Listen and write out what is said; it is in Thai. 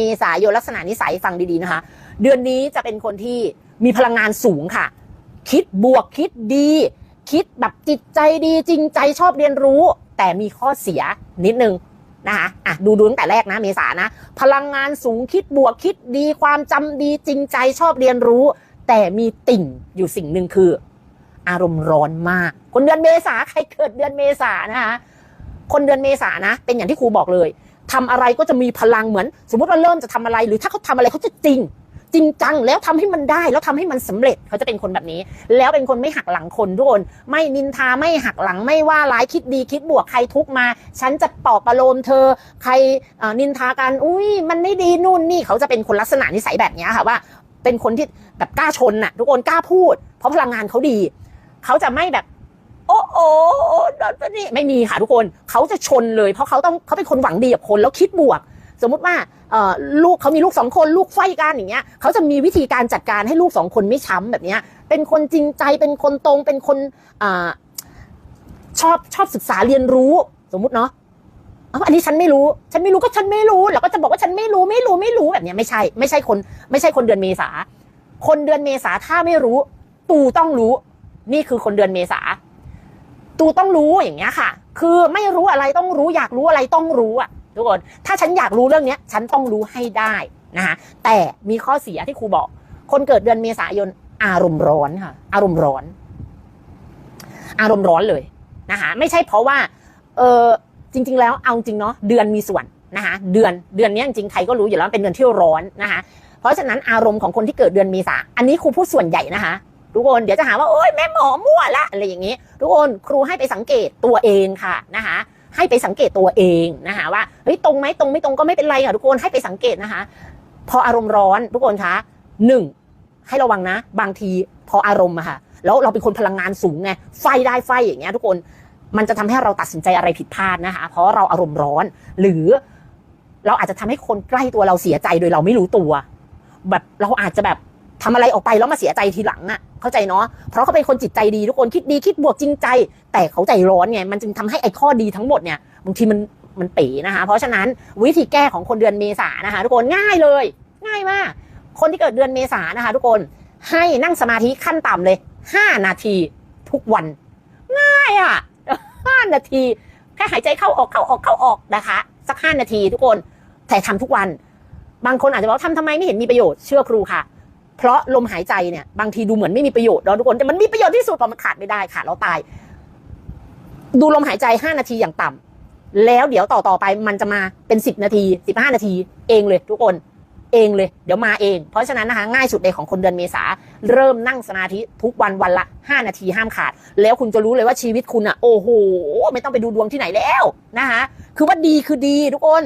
เมษายนลักษณะนิสัยฟังดีๆนะคะ เดือนนี้จะเป็นคนที่มีพลังงานสูงค่ะ คิดบวกคิดดี คิดแบบจิตใจดีจริงใจชอบเรียนรู้ แต่มีข้อเสียนิดนึงนะคะอะดูดูตั้งแต่แรกนะเมษานะ พลังงานสูงคิดบวกคิดดีความจำดีจริงใจชอบเรียนรู้ แต่มีติ่งอยู่สิ่งหนึ่งคือ อารมณ์ร้อนมาก คนเดือนเมษาใครเกิดเดือนเมษานะคะคนเดือนเมษานะ เป็นอย่างที่ครูบอกเลย ทำอะไรก็จะมีพลังเหมือน สมมติว่าเริ่มจะทำอะไร หรือถ้าเขาทำอะไรเขาจะจริง จริงจังแล้วทำให้มันได้แล้วทำให้มันสำเร็จเขาจะเป็นคนแบบนี้ แล้วเป็นคนไม่หักหลังคนทุกคนไม่นินทาไม่หักหลังไม่ว่าร้ายคิดดีคิดบวกใครทุกมา ฉันจะปลอบประโลมเธอ ใครนินทากันอุ้ยมันไม่ดีนู่นนี่เขาจะเป็นคนลักษณะนิสัยแบบนี้ค่ะว่า เป็นคนที่แบบกล้าชนน่ะ ทุกคนกล้าพูด เพราะพลังงานเขาดีเขาจะไม่แบบ โอ้โอ้โอ้นั่นนี่ไม่มีค่ะทุกคนเขาจะชนเลย เพราะเขาต้องเขาเป็นคนหวังดีกับคนแล้วคิดบวก สมมุติว่าลูกเขามีลูกสองคนลูกไฟกันอย่างเงี้ยเขาจะมีวิธีการจัดการให้ลูกสองคนไม่ช้ำแบบเนี้ย เป็นคนจริงใจเป็นคนตรงเป็นคนอชอบชอบศึกษาเรียนรู้ สมมุติเนาะอ๋ออันนี้ฉันไม่รู้ ฉันไม่รู้ก็ฉันไม่รู้แล้วก็จะบอกว่าฉันไม่รู้ไม่รู้ไม่รู้แบบเนี้ยไม่ใช่ ไม่ใช่คน ไม่ใช่คนเดือนเมษา คนเดือนเมษาถ้าไม่รู้ ตูต้องรู้ นี่คือคนเดือนเมษา ตูต้องรู้อย่างเงี้ยค่ะ คือไม่รู้อะไรต้องรู้อยากรู้อะไรต้องรู้อะทุกคน ถ้าฉันอยากรู้เรื่องเนี้ย ฉันต้องรู้ให้ได้นะคะแต่มีข้อเสียที่ครูบอก คนเกิดเดือนเมษายนอารมณ์ร้อนค่ะ อารมณ์ร้อน อารมณ์ร้อนเลยนะคะไม่ใช่เพราะว่า เออจริง ๆ แล้วเอาจริงเนาะเดือนมีส่วนนะคะเดือนเดือนนี้จริงๆใครก็รู้อยู่แล้วเป็นเดือนที่ร้อนนะคะเพราะฉะนั้นอารมณ์ของคนที่เกิดเดือนเมษาอันนี้ครูพูดส่วนใหญ่นะคะ ทุกคนเดี๋ยวจะหาว่าโอ๊ยแม่หมอมั่วละอะไรอย่างนี้ ทุกคนครูให้ไปสังเกตตัวเองค่ะนะคะให้ไปสังเกตตัวเองนะคะว่าเฮ้ยตรงไหมตรงไม่ตรงก็ไม่เป็นไรค่ะทุกคนให้ไปสังเกตนะคะ พออารมณ์ร้อนทุกคนคะหนึ่งให้ระวังนะ บางทีพออารมณ์อะค่ะแล้วเราเป็นคนพลังงานสูงไงไฟได้ไฟอย่างเงี้ยทุกคนมันจะทำให้เราตัดสินใจอะไรผิดพลาดนะคะ เพราะเราอารมณ์ร้อน หรือเราอาจจะทำให้คนใกล้ตัวเราเสียใจโดยเราไม่รู้ตัว แบบเราอาจจะแบบทำอะไรออกไปแล้วมาเสียใจทีหลังอะ เข้าใจเนาะเพราะเขาเป็นคนจิตใจดีทุกคนคิดดีคิดบวกจริงใจ แต่เขาใจร้อนไงมันจึงทำให้ไอ้ข้อดีทั้งหมดเนี่ยบางทีมันมันเป๋นะคะเพราะฉะนั้นวิธีแก้ของคนเดือนเมษานะคะทุกคนง่ายเลย ง่ายมาก คนที่เกิดเดือนเมษานะคะทุกคนให้นั่งสมาธิขั้นต่ำเลย 5 นาทีทุกวัน ง่ายอะ่ะ 5 นาทีแค่หายใจเข้าออกเข้าออกเข้าออกนะคะ สัก 5 นาทีทุกคนแต่ทำทุกวัน บางคนอาจจะบอกว่าทำทำไมไม่เห็นมีประโยชน์เชื่อครูค่ะ เพราะลมหายใจเนี่ยบางทีดูเหมือนไม่มีประโยชน์เนาะทุกคนแต่มันมีประโยชน์ที่สุดเพราะมันขาดไม่ได้ขาดแล้วตาย ดูลมหายใจ 5 นาทีอย่างต่ำแล้วเดี๋ยวต่อต่อไปมันจะมาเป็น 10 นาที 15 นาที เองเลยทุกคนเองเลยเดี๋ยวมาเอง เพราะฉะนั้นนะคะง่ายสุดเลยของคนเดือนเมษา เริ่มนั่งสมาธิทุกวันวันละ 5 นาทีห้ามขาด แล้วคุณจะรู้เลยว่าชีวิตคุณอะโอ้โห ไม่ต้องไปดูดวงที่ไหนแล้วนะคะคือว่าดีคือดีทุกคน